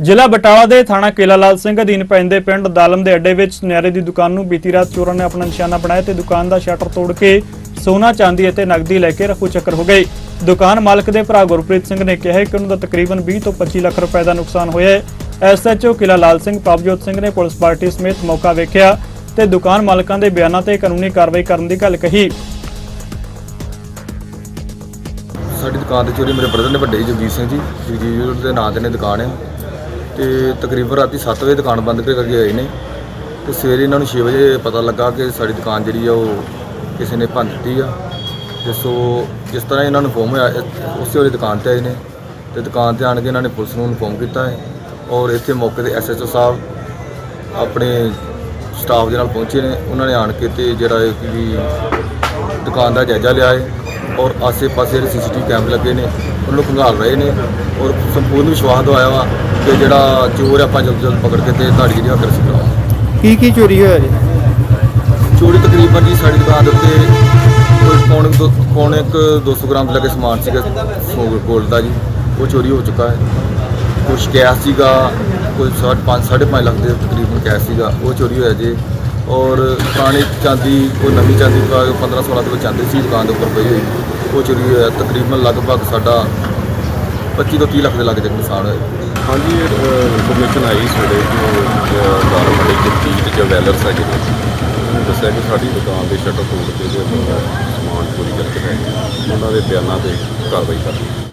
ਜ਼ਿਲ੍ਹਾ ਬਟਾਲਾ ਦੇ ਥਾਣਾ ਕੇਲਾ ਲਾਲ ਸਿੰਘ ਅਧੀਨ ਪੈਂਦੇ ਪਿੰਡ ਦਾਲਮ ਦੇ ਅੱਡੇ ਵਿੱਚ ਸੁਨਿਆਰੇ ਦੀ ਦੁਕਾਨ ਨੂੰ ਬੀਤੀ ਰਾਤ ਚੋਰਾਂ ਨੇ ਆਪਣਾ ਨਿਸ਼ਾਨਾ ਬਣਾਇਆ ਤੇ ਦੁਕਾਨ ਦਾ ਸ਼ਟਰ ਤੋੜ ਕੇ ਸੋਨਾ, ਚਾਂਦੀ ਅਤੇ ਨਕਦੀ ਲੈ ਕੇ ਰਫੂ ਚੱਕਰ ਹੋ ਗਏ। ਦੁਕਾਨ ਮਾਲਕ ਦੇ ਭਰਾ ਗੁਰਪ੍ਰੀਤ ਸਿੰਘ ਨੇ ਕਿਹਾ ਕਿ ਉਹਨਾਂ ਦਾ ਤਕਰੀਬਨ 20 ਤੋਂ 25 ਲੱਖ ਰੁਪਏ ਦਾ ਨੁਕਸਾਨ ਹੋਇਆ ਹੈ। ਐਸਐਚਓ ਕਿਲਾ ਲਾਲ ਸਿੰਘ, ਪ੍ਰਭਜੋਤ ਸਿੰਘ ਨੇ ਪੁਲਿਸ ਪਾਰਟੀ ਸਮੇਤ ਮੌਕਾ ਵੇਖਿਆ ਤੇ ਦੁਕਾਨ ਮਾਲਕਾਂ ਦੇ ਬਿਆਨਾਂ ਤੇ ਕਾਨੂੰਨੀ ਕਾਰਵਾਈ ਕਰਨ ਦੀ ਗੱਲ ਕਹੀ। ਸਾਡੀ ਦੁਕਾਨ ਤੇ ਚੋਰੀ ਮੇਰੇ ਬ੍ਰਦਰ ਨੇ ਵੱਡੇ, ਜਗਜੀਤ ਸਿੰਘ ਜੀ। ਜਗਜੀਤ ਦੇ ਨਾਂ ਤੇ ਨੇ ਦੁਕਾਨ ਹੈ ਤੇ ਤਕਰੀਬਨ ਰਾਤੀ 7 ਵਜੇ ਦੁਕਾਨ ਬੰਦ ਕਰਕੇ ਆਏ ਨੇ। ਤੇ ਸਵੇਰੇ ਇਹਨਾਂ ਨੂੰ 6 ਵਜੇ ਪਤਾ ਲੱਗਾ ਕਿ ਸਾਡੀ ਦੁਕਾਨ ਜਿਹੜੀ ਆ ਉਹ ਕਿਸੇ ਨੇ ਭੰਨ ਦਿੱਤੀ ਆ। ਤੇ ਸੋ ਜਿਸ ਤਰ੍ਹਾਂ ਇਹਨਾਂ ਨੂੰ ਫੋਨ ਹੋਇਆ ਉਸੇ ਵੇਲੇ ਦੁਕਾਨ ਤੇ ਆਏ ਨੇ। ਤੇ ਦੁਕਾਨ ਤੇ ਆਣ ਕੇ ਇਹਨਾਂ ਨੇ ਪੁਲਿਸ ਨੂੰ ਇਨਫੋਰਮ ਕੀਤਾ ਹੈ ਔਰ ਇੱਥੇ ਮੌਕੇ ਤੇ ਐਸਐਚਓ ਸਾਹਿਬ ਆਪਣੇ ਸਟਾਫ ਦੇ ਨਾਲ ਪਹੁੰਚੇ ਨੇ। ਉਹਨਾਂ ਨੇ ਆਣ ਕੇ ਤੇ ਜਿਹੜਾ ਇਹ ਕਿ ਵੀ ਦੁਕਾਨ ਦਾ ਜਾਇਜ਼ਾ ਲਿਆ ਹੈ ਔਰ ਆਸੇ-ਪਾਸੇ ਜਿਹੜੇ ਸੀਸੀਟੀਵੀ ਕੈਮਰੇ ਲੱਗੇ ਨੇ ਉਹਨਾਂ ਖੰਗਾਲ ਰਹੇ ਨੇ ਔਰ ਸੰਪੂਰਨ ਵਿਸ਼ਵਾਸ ਦਵਾਇਆ ਵਾ ਕਿ ਜਿਹੜਾ ਚੋਰ ਆਪਾਂ ਜਲਦ ਜਲਦ ਪਕੜ ਕੇ ਤੇ ਤੁਹਾਡੀ ਜਿਹੜੀ ਹੱਕ ਰਸੀ ਕਰਾਵਾਂਗੇ ਕੀ ਕੀ ਚੋਰੀ ਹੋਇਆ ਜੀ? ਚੋਰੀ ਤਕਰੀਬਨ ਜੀ ਸਾਡੀ ਦੁਕਾਨ ਦੇ ਉੱਤੇ ਕੋਈ ਪੌਣੇ ਦੋ ਪੌਣੇ ਕੁ 200 ਗ੍ਰਾਮ ਦੇ ਲੱਗੇ ਸਮਾਨ ਸੀਗਾ ਗੋਲਡ ਦਾ ਜੀ। ਉਹ ਚੋਰੀ ਹੋ ਚੁੱਕਾ ਹੈ। ਕੁਛ ਕੈਸ਼ ਸੀਗਾ ਕੋਈ 5 5.5 ਲੱਖ ਦੇ ਤਕਰੀਬਨ ਕੈਸ਼ ਸੀਗਾ ਉਹ ਚੋਰੀ ਹੋਇਆ ਜੀ। ਔਰ ਪੁਰਾਣੀ ਚਾਂਦੀ ਕੋਈ ਨਵੀਂ ਚਾਂਦੀ 15 16 ਦੇ ਵਿੱਚ ਚਾਂਦੀ ਸੀ ਦੁਕਾਨ ਦੇ ਉੱਪਰ ਪਈ ਹੋਈ। ਉਹ ਚੋਰੀ ਹੋਇਆ ਤਕਰੀਬਨ ਲਗਭਗ ਸਾਡਾ 25 ਤੋਂ 30 ਲੱਖ ਦੇ ਲੱਗ ਤੱਕ ਨੁਕਸਾਨ ਹੋਇਆ ਹਾਂਜੀ ਇਨਫੋਰਮੇਸ਼ਨ ਆਈ ਸਾਡੇ ਕਿ ਦਾਰ ਮੰਡੀ ਜਵੈਲਰਸ ਹੈਗੇ ਨੇ। ਉਹਨਾਂ ਨੇ ਦੱਸਿਆ ਕਿ ਸਾਡੀ ਦੁਕਾਨ ਦੇ ਸ਼ਟਰ ਤੋੜ ਕੇ ਜੋ ਸਮਾਨ ਚੋਰੀ ਕਰਕੇ ਲੈ ਗਏ। ਉਹਨਾਂ ਦੇ ਬਿਆਨਾਂ ਤੇ ਕਾਰਵਾਈ ਕਰ